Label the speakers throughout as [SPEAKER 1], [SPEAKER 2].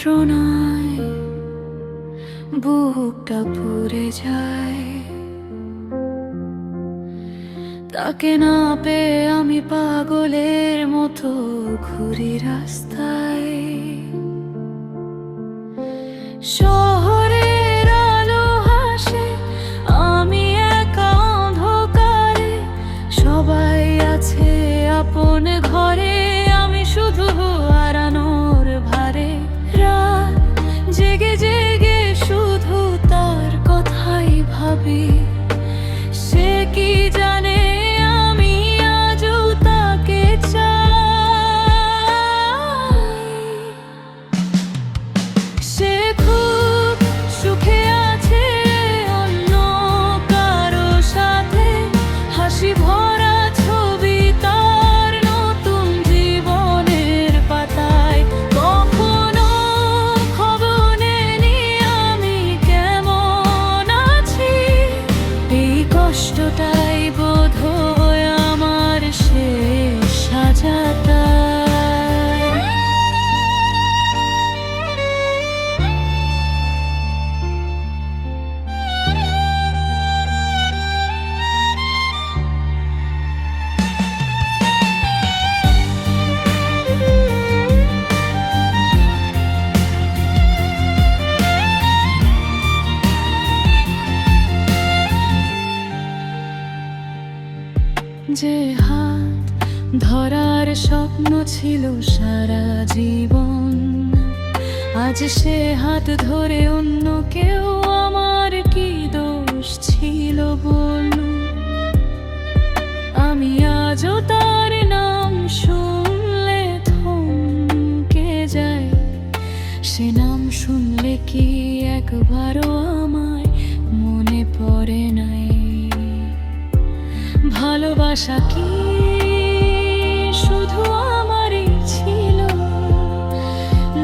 [SPEAKER 1] যন্ত্রণায় বুকটা পুড়ে যায়। তাকে না পেয়ে আমি পাগলের মতো ঘুরি রাস্তায়। শহরের আলো হাসে, আমি একা অন্ধকারে। সবাই আছে আপন ঘরে। যে হাত ধরার স্বপ্ন ছিল সারা জীবন, আজ সে হাত ধরে অন্য কেউ আমার কি দোষ ছিল বলুন? আমি আজও তার নাম শুনলে থমকে যাই, সে নাম শুনলে কি একবারও ভালোবাসা কি? শুধু আমারই ছিল?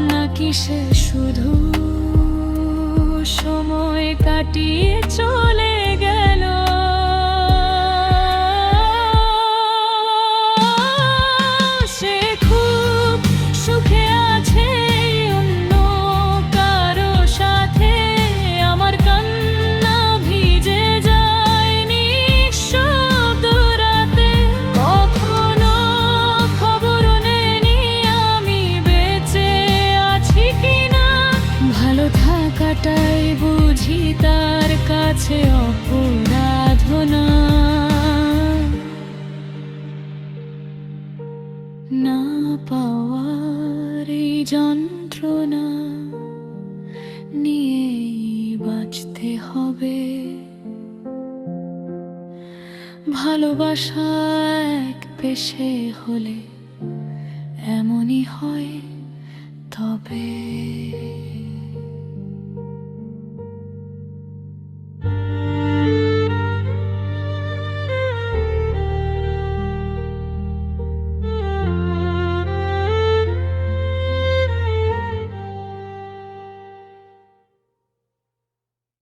[SPEAKER 1] নাকি সে শুধু সময় কাটিয়ে চলে কাছে অপরাধ না। পাওয়ার এই যন্ত্রণা নিয়ে বাঁচতে হবে। ভালোবাসা এক পেশে হলে এমনই হয় তবে।